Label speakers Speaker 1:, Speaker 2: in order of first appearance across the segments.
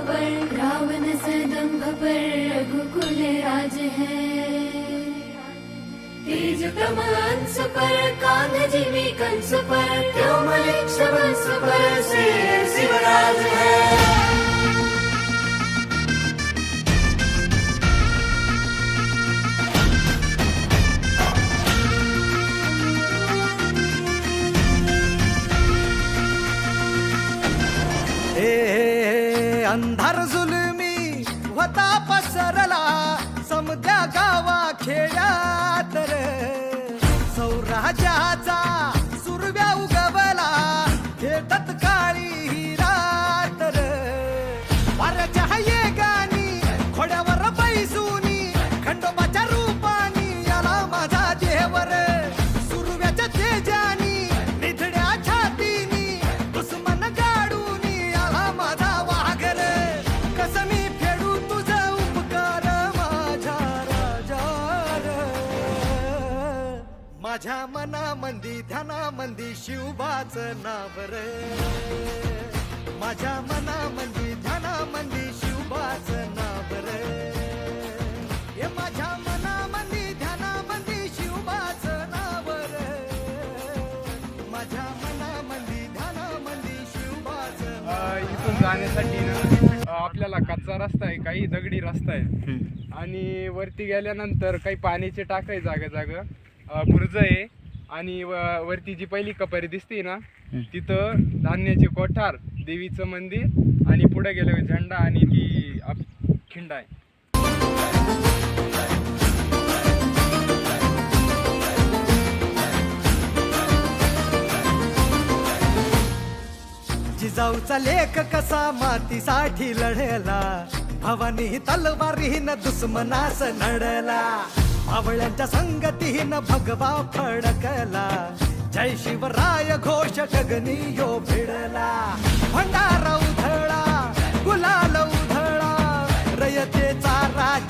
Speaker 1: पर रावण से दंभ पर रघुकुल राज है। तेज कमान पर कांध जीवी कंस पर क्यों मलिक शवन सुपर से शिवराज है।
Speaker 2: अंधार जुलमी होता पसरला. समद्या गावा खेड्यात रे. सौराज्याचा सुरव्या उगवला. हे तत्काळी ध्यानामंदी शिवबाच नाव रे. माझ्या मनामंदी ध्यानामंदी शिवबाच नाव रे. हे माझ्या मनामंदी ध्यानामंदी शिवबाच नाव रे. माझ्या मनामंदी ध्यानामंदी शिवबाच
Speaker 3: इथून जाण्यासाठी ना आपल्याला कच्चा रस्ता आहे काही दगडी रस्ता आहे. आणि वरती गेल्यानंतर काही पाण्याचे टाक आहे जागा जागा बुर्ज आहे. आणि व- वरती जी पहिली कपारी दिसते ना तिथं धान्याचे कोठार देवीचं मंदिर आणि पुढे गेल्यावर झेंडा आणि ती खिंड आहे.
Speaker 2: जिजाऊचा लेख कसा मातीसाठी लढला भवानी तलवारीन दुश्मनास नडला. आवळ्यांच्या संगतीनं भगवा फडकला. जय शिवराय घोष गगनी यो भिडला. भंडारा उधळा गुलाल उधळा रयतेचा राज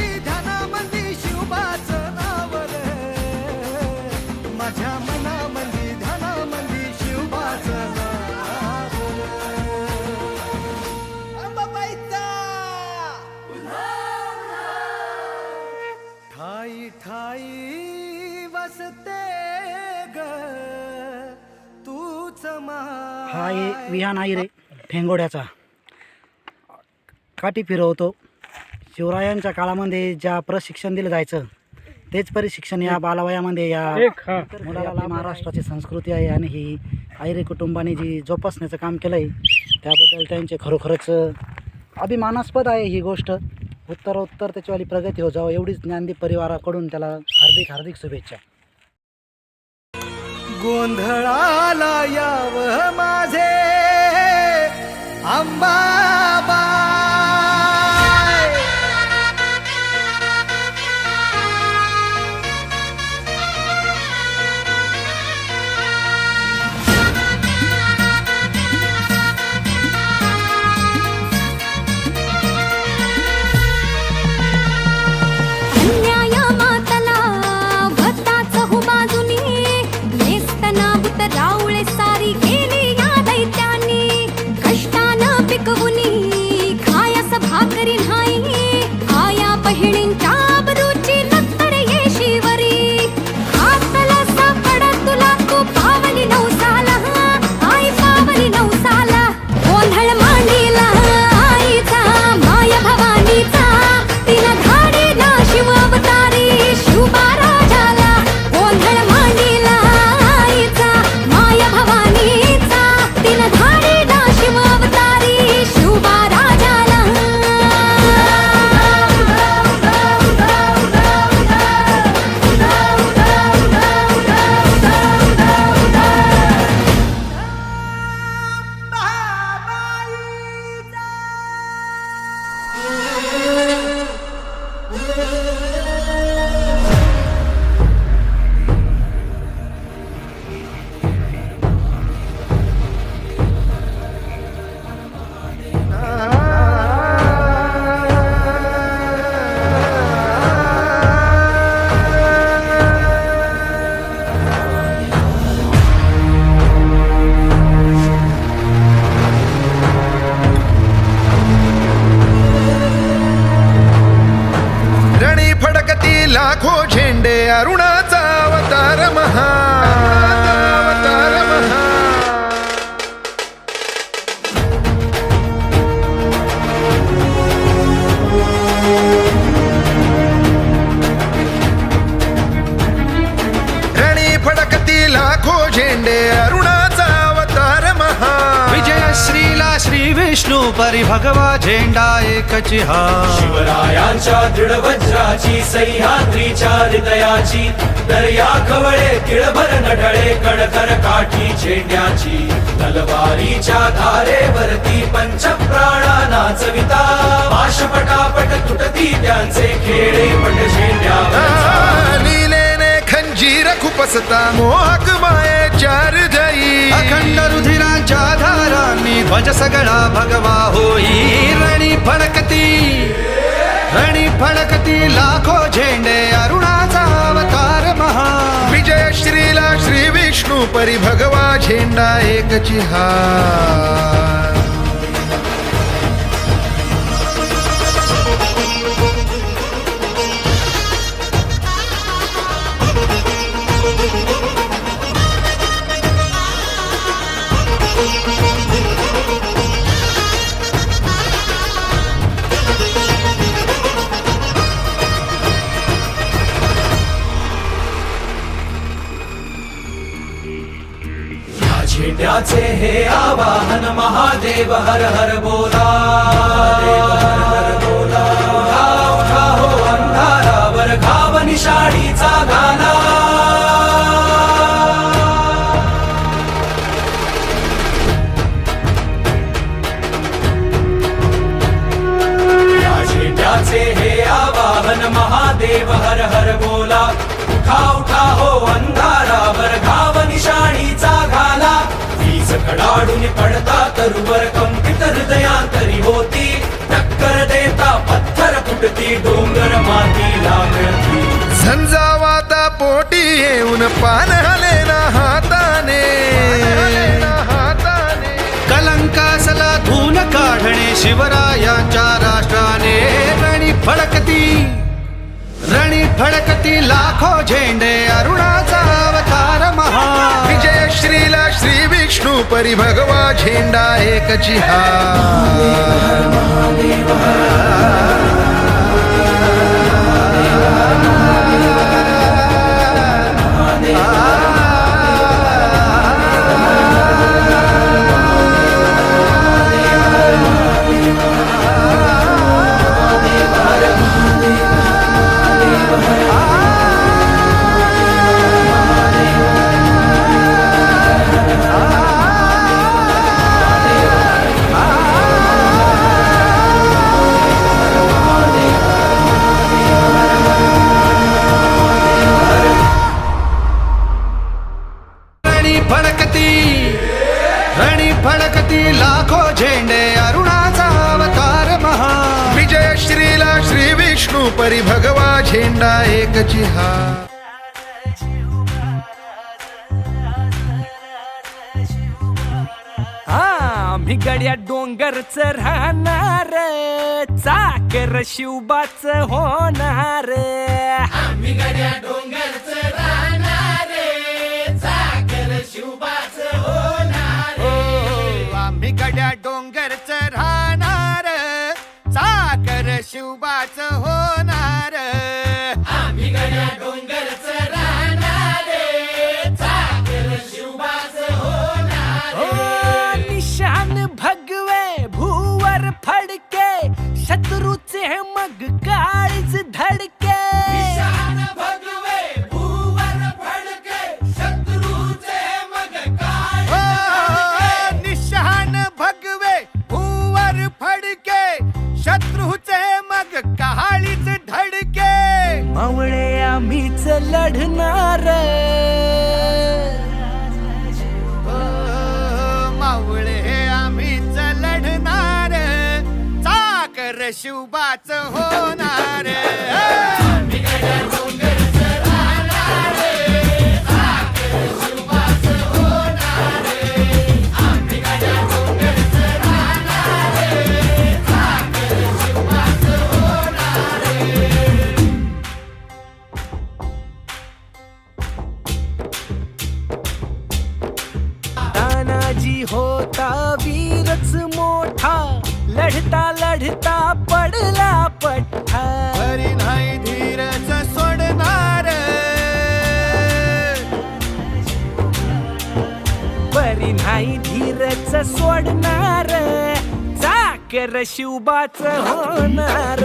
Speaker 4: आहे विहान आहे रे ठेंगोड्याचा काठी फिरवतो. शिवरायांच्या काळामध्ये ज्या प्रशिक्षण दिलं जायचं तेच प्रशिक्षण या बालवयामध्ये या मुलाला महाराष्ट्राची संस्कृती आहे आणि ही आयरे कुटुंबाने जी जोपासण्याचं काम केलं आहे त्याबद्दल त्यांचे खरोखरच अभिमानास्पद आहे ही गोष्ट. उत्तरोत्तर त्याच्यावाली प्रगती हो जावं एवढीच ज्ञानदीप परिवाराकडून त्याला हार्दिक हार्दिक शुभेच्छा.
Speaker 2: गोंधळाला याव माझे.
Speaker 5: आंबा झेंडा
Speaker 6: एकची हा.
Speaker 7: शिवरायांच्या दृढ वज्राची सह्याद्रीच्या हृदयाची दर्या खवळे तिळभर नढळे कडकर काठी झेंड्याची तलवारीच्या धारेवरती पंचप्राणा चविता पाशपटापट तुटती त्यांचे खेळे पट
Speaker 5: लीलेने खंजीर खुपसता मोहक मायेच्या हृदयी
Speaker 6: अखंड रुधिरांच्या धारांनी ध्वज सगळा भगवा होई. फडकती. रणी फडकती लाखो झेंडे अरुणाचा अवतार महा.
Speaker 5: विजय श्रीला श्री विष्णू परी भगवा झेंडा एकची हा
Speaker 7: महादेव हर हर बोला देव हर हर बोला. उठा उठा हो अंधारावर घाव निशाणीचा गाला. हे आवाहन महादेव हर हर बोला. उठा
Speaker 6: शिवरायांच्या राष्ट्राने रणी फडकती रणी फडकती लाखो झेंडे अरुणाचा अवतार महा.
Speaker 5: विजय श्रीला श्री विष्णू परी भगवा झेंडा एकची हा परी भगवा झेंडा एकची हा
Speaker 8: आम्ही गड्या डोंगरच राहणार चाकर शिवबाच होणार.
Speaker 5: आम्ही गड्या डोंगरच शिवबाच होणार.
Speaker 8: ओ
Speaker 5: कहाळीच धडके.
Speaker 8: मावळे आम्हीच लढणार.
Speaker 5: मावळे आम्हीच लढणार. चाकर शिवबाच होणार.
Speaker 2: धीरच सोडणार
Speaker 8: चाकर शिवबाच होणार.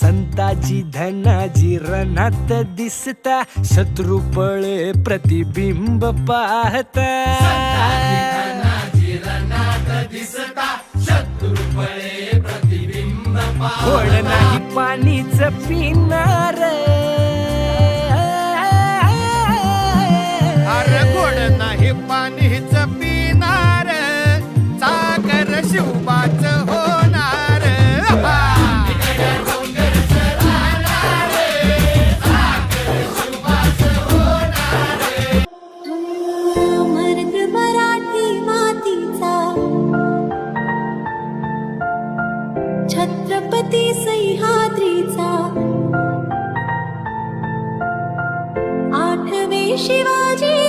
Speaker 8: संताजी धनाजी रणात दिसता. शत्रू पळे प्रतिबिंब पाहता. गोड नाही पाणीच पिणार?
Speaker 5: छत्रपती सह्याद्रीचा. आठवे शिवाजी